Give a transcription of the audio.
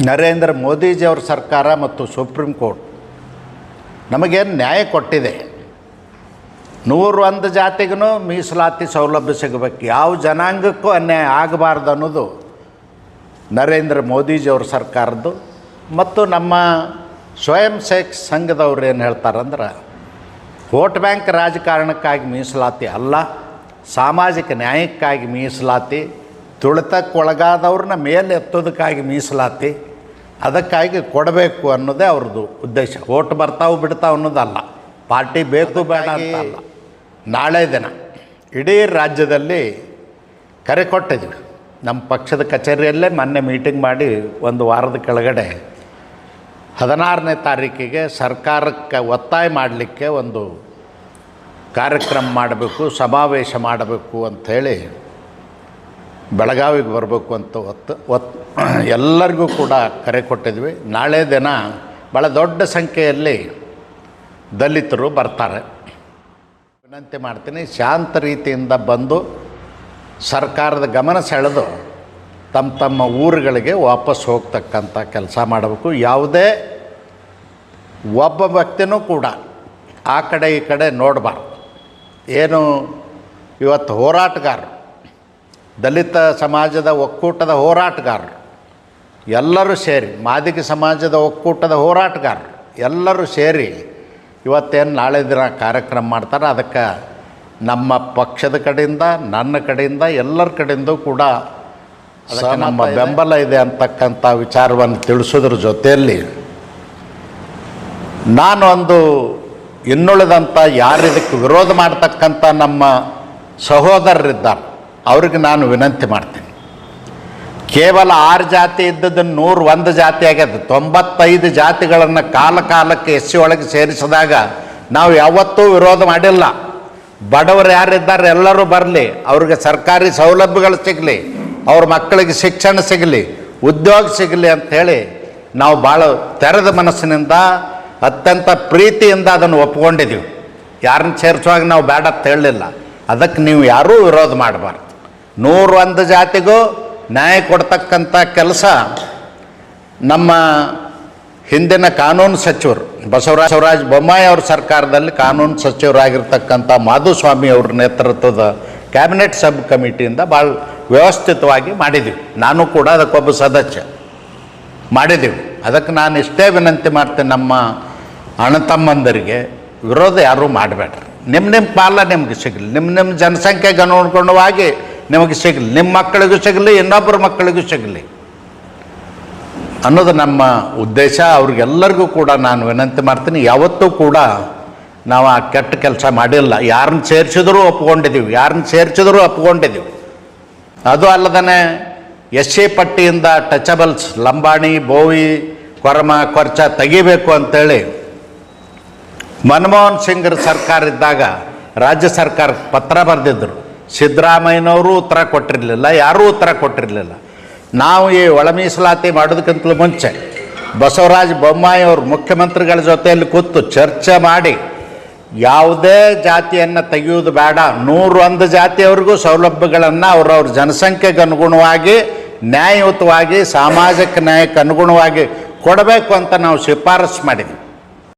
ನರೇಂದ್ರ ಮೋದಿಜಿಯವ್ರ ಸರ್ಕಾರ ಮತ್ತು supreme court ನಮಗೇನು ನ್ಯಾಯ ಕೊಟ್ಟಿದೆ? ನೂರು ಒಂದು ಜಾತಿಗೂ ಮೀಸಲಾತಿ ಸೌಲಭ್ಯ ಸಿಗಬೇಕು. ಯಾವ ಜನಾಂಗಕ್ಕೂ ಅನ್ಯಾಯ ಆಗಬಾರ್ದು ಅನ್ನೋದು ನರೇಂದ್ರ ಮೋದಿಜಿಯವ್ರ ಸರ್ಕಾರದ್ದು. ಮತ್ತು ನಮ್ಮ ಸ್ವಯಂ ಸೇವಕ ಸಂಘದವ್ರು ಏನು ಹೇಳ್ತಾರಂದ್ರೆ, ವೋಟ್ ಬ್ಯಾಂಕ್ ರಾಜಕಾರಣಕ್ಕಾಗಿ ಮೀಸಲಾತಿ ಅಲ್ಲ, ಸಾಮಾಜಿಕ ನ್ಯಾಯಕ್ಕಾಗಿ ಮೀಸಲಾತಿ ತುಳಿತಕ್ಕೊಳಗಾದವ್ರನ್ನ ಮೇಲೆ ಎತ್ತೋದಕ್ಕಾಗಿ ಮೀಸಲಾತಿ ಅದಕ್ಕಾಗಿ ಕೊಡಬೇಕು ಅನ್ನೋದೇ ಅವ್ರದ್ದು ಉದ್ದೇಶ. ಓಟ್ ಬರ್ತಾವು ಬಿಡ್ತಾವು ಅನ್ನೋದಲ್ಲ. ಪಾರ್ಟಿ ಬೇಕು ಬೇಡ ಅಂತ ಅಲ್ಲ. ನಾಳೆ ದಿನ ಇಡೀ ರಾಜ್ಯದಲ್ಲಿ ಕರೆ ಕೊಟ್ಟಿದ್ವಿ ನಮ್ಮ ಪಕ್ಷದ ಕಚೇರಿಯಲ್ಲೇ ಮೊನ್ನೆ ಮೀಟಿಂಗ್ ಮಾಡಿ ಒಂದು ವಾರದ ಕೆಳಗಡೆ ಹದಿನಾರನೇ ತಾರೀಕಿಗೆ ಸರ್ಕಾರಕ್ಕೆ ಒತ್ತಾಯ ಮಾಡಲಿಕ್ಕೆ ಒಂದು ಕಾರ್ಯಕ್ರಮ ಮಾಡಬೇಕು ಸಮಾವೇಶ ಮಾಡಬೇಕು ಅಂಥೇಳಿ ಬೆಳಗಾವಿಗೆ ಬರಬೇಕು ಅಂತ ಒತ್ತು ಒತ್ ಎಲ್ಲರಿಗೂ ಕೂಡ ಕರೆ ಕೊಟ್ಟಿದ್ವಿ. ನಾಳೆ ದಿನ ಭಾಳ ದೊಡ್ಡ ಸಂಖ್ಯೆಯಲ್ಲಿ ದಲಿತರು ಬರ್ತಾರೆ. ವಿನಂತಿ ಮಾಡ್ತೀನಿ, ಶಾಂತ ರೀತಿಯಿಂದ ಬಂದು ಸರ್ಕಾರದ ಗಮನ ಸೆಳೆದು ತಮ್ಮ ತಮ್ಮ ಊರುಗಳಿಗೆ ವಾಪಸ್ ಹೋಗ್ತಕ್ಕಂಥ ಕೆಲಸ ಮಾಡಬೇಕು. ಯಾವುದೇ ಒಬ್ಬ ವ್ಯಕ್ತಿನೂ ಕೂಡ ಆ ಕಡೆ ಈ ಕಡೆ ನೋಡಬಾರ್ದು. ಏನು ಇವತ್ತು ಹೋರಾಟಗಾರರು ದಲಿತ ಸಮಾಜದ ಒಕ್ಕೂಟದ ಹೋರಾಟಗಾರರು ಎಲ್ಲರೂ ಸೇರಿ ಮಾದಿಗ ಸಮಾಜದ ಒಕ್ಕೂಟದ ಹೋರಾಟಗಾರರು ಎಲ್ಲರೂ ಸೇರಿ ಇವತ್ತೇನು ನಾಳೆ ದಿನ ಕಾರ್ಯಕ್ರಮ ಮಾಡ್ತಾರೆ. ಅದಕ್ಕೆ ನಮ್ಮ ಪಕ್ಷದ ಕಡೆಯಿಂದ ನನ್ನ ಕಡೆಯಿಂದ ಎಲ್ಲರ ಕಡೆಯಿಂದ ಕೂಡ ನಮ್ಮ ಬೆಂಬಲ ಇದೆ. ಅಂತಕ್ಕಂಥ ವಿಚಾರವನ್ನು ತಿಳಿಸೋದ್ರ ಜೊತೆಯಲ್ಲಿ ನಾನು ಒಂದು ಇನ್ನುಳಿದಂಥ ಯಾರು ಇದಕ್ಕೆ ವಿರೋಧ ಮಾಡ್ತಕ್ಕಂಥ ನಮ್ಮ ಸಹೋದರರಿದ್ದಾರೆ. ಅವ್ರಿಗೆ ನಾನು ವಿನಂತಿ ಮಾಡ್ತೀನಿ. ಕೇವಲ ಆರು ಜಾತಿ ಇದ್ದದನ್ನು ನೂರು ಒಂದು ಜಾತಿ ಆಗ್ಯದ. ತೊಂಬತ್ತೈದು ಜಾತಿಗಳನ್ನು ಕಾಲ ಕಾಲಕ್ಕೆ ಎಸ್ ಸಿ ಒಳಗೆ ಸೇರಿಸಿದಾಗ ನಾವು ಯಾವತ್ತೂ ವಿರೋಧ ಮಾಡಿಲ್ಲ. ಬಡವರು ಯಾರಿದ್ದಾರೆ ಎಲ್ಲರೂ ಬರಲಿ, ಅವ್ರಿಗೆ ಸರ್ಕಾರಿ ಸೌಲಭ್ಯಗಳು ಸಿಗಲಿ, ಅವ್ರ ಮಕ್ಕಳಿಗೆ ಶಿಕ್ಷಣ ಸಿಗಲಿ, ಉದ್ಯೋಗ ಸಿಗಲಿ ಅಂಥೇಳಿ ನಾವು ಭಾಳ ತೆರೆದ ಮನಸ್ಸಿನಿಂದ ಅತ್ಯಂತ ಪ್ರೀತಿಯಿಂದ ಅದನ್ನು ಒಪ್ಕೊಂಡಿದ್ದೀವಿ ಯಾರನ್ನ ಸೇರಿಸುವಾಗ ನಾವು ಬೇಡ ಅಂತ ಹೇಳಲಿಲ್ಲ. ಅದಕ್ಕೆ ನೀವು ಯಾರೂ ವಿರೋಧ ಮಾಡಬಾರ್ದು. ನೂರು ಒಂದು ಜಾತಿಗೂ ನ್ಯಾಯ ಕೊಡ್ತಕ್ಕಂಥ ಕೆಲಸ ನಮ್ಮ ಹಿಂದಿನ ಕಾನೂನು ಸಚಿವರು ಬಸವರಾಜ ಬೊಮ್ಮಾಯಿ ಅವ್ರ ಸರ್ಕಾರದಲ್ಲಿ ಕಾನೂನು ಸಚಿವರಾಗಿರ್ತಕ್ಕಂಥ ಮಾಧುಸ್ವಾಮಿ ಅವ್ರ ನೇತೃತ್ವದ ಕ್ಯಾಬಿನೆಟ್ ಸಬ್ ಕಮಿಟಿಯಿಂದ ಭಾಳ ವ್ಯವಸ್ಥಿತವಾಗಿ ಮಾಡಿದ್ದೀವಿ ನಾನು ಕೂಡ ಅದಕ್ಕೊಬ್ಬ ಸದಸ್ಯ ಮಾಡಿದ್ದೀವಿ ಅದಕ್ಕೆ ನಾನು ಇಷ್ಟೇ ವಿನಂತಿ ಮಾಡ್ತೇನೆ ನಮ್ಮ ಅಣ್ಣ ತಮ್ಮಂದರಿಗೆ, ವಿರೋಧ ಯಾರೂ ಮಾಡಬೇಡ್ರಿ. ನಿಮ್ಮ ನಿಮ್ಮ ಪಾಲ ನಿಮ್ಗೆ ಸಿಗಲಿ. ನಿಮ್ಮ ನಿಮ್ಮ ಜನಸಂಖ್ಯೆಗೆ ಅನುಗುಣವಾಗಿ ನಿಮಗೆ ಸಿಗಲಿ, ನಿಮ್ಮ ಮಕ್ಕಳಿಗೂ ಸಿಗಲಿ, ಇನ್ನೊಬ್ಬರ ಮಕ್ಕಳಿಗೂ ಸಿಗಲಿ. ಅನ್ನೋದು ನಮ್ಮ ಉದ್ದೇಶ. ಅವ್ರಿಗೆಲ್ಲರಿಗೂ ಕೂಡ ನಾನು ವಿನಂತಿ ಮಾಡ್ತೀನಿ. ಯಾವತ್ತೂ ಕೂಡ ನಾವು ಆ ಕೆಟ್ಟ ಕೆಲಸ ಮಾಡಿಲ್ಲ. ಯಾರನ್ನ ಸೇರಿಸಿದ್ರೂ ಒಪ್ಕೊಂಡಿದ್ದೀವಿ. ಯಾರನ್ನ ಸೇರಿಸಿದ್ರೂ ಒಪ್ಕೊಂಡಿದ್ದೀವಿ. ಅದು ಅಲ್ಲದೇ ಎಸ್ ಸಿ ಪಟ್ಟಿಯಿಂದ ಟಚಬಲ್ಸ್, ಲಂಬಾಣಿ, ಬೋವಿ, ಕೊರಮ, ಕೊರ್ಚ ತೆಗಿಬೇಕು ಅಂತೇಳಿ ಮನಮೋಹನ್ ಸಿಂಗ್ರ ಸರ್ಕಾರ ಇದ್ದಾಗ ರಾಜ್ಯ ಸರ್ಕಾರ ಪತ್ರ ಬರೆದಿದ್ದರು ಸಿದ್ದರಾಮಯ್ಯನವರು ಉತ್ತರ ಕೊಟ್ಟಿರಲಿಲ್ಲ, ಯಾರೂ ಉತ್ತರ ಕೊಟ್ಟಿರಲಿಲ್ಲ. ನಾವು ಈ ಒಳ ಮೀಸಲಾತಿ ಮಾಡೋದಕ್ಕಿಂತಲೂ ಮುಂಚೆ ಬಸವರಾಜ ಬೊಮ್ಮಾಯಿ ಅವರು ಮುಖ್ಯಮಂತ್ರಿಗಳ ಜೊತೆಯಲ್ಲಿ ಕೂತು ಚರ್ಚೆ ಮಾಡಿ, ಯಾವುದೇ ಜಾತಿಯನ್ನು ತೆಗೆಯುವುದು ಬೇಡ ನೂರು ಒಂದು ಜಾತಿಯವರಿಗೂ ಸೌಲಭ್ಯಗಳನ್ನು ಅವರವ್ರ ಜನಸಂಖ್ಯೆಗೆ ಅನುಗುಣವಾಗಿ, ನ್ಯಾಯಯುತವಾಗಿ, ಸಾಮಾಜಿಕ ನ್ಯಾಯಕ್ಕೆ ಅನುಗುಣವಾಗಿ ಕೊಡಬೇಕು ಅಂತ ನಾವು ಶಿಫಾರಸು ಮಾಡಿದ್ವಿ.